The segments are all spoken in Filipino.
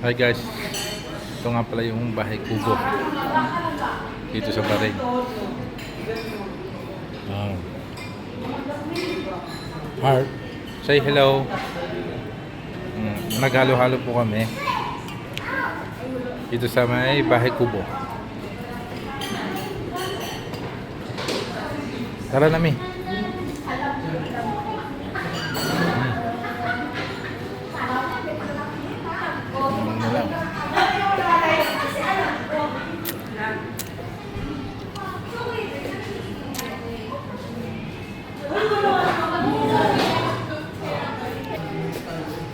Hi guys, ito nga pala yung bahay kubo dito sa Bahrain. Um, Heart, say hello. Mm, naghalo-halo po kami dito sa may bahay kubo. Tara nami. Ano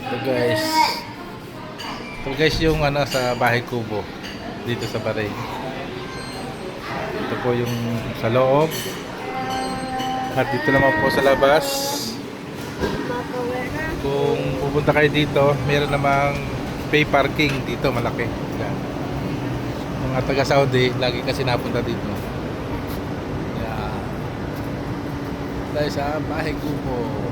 Ito guys. Ito guys yung ano sa bahay kubo dito sa Bahrain. Ito po yung sa loob. At dito naman po sa labas. Kung pupunta kayo dito, meron namang pay parking dito malaki. Yan. Mga taga Saudi, lagi kasi napunta dito. Yan. Tayo sa bahay kubo.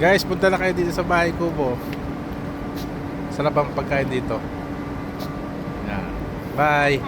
Guys, punta na kayo dito sa bahay kubo. Sarap ang pagkain dito. Yan. Bye.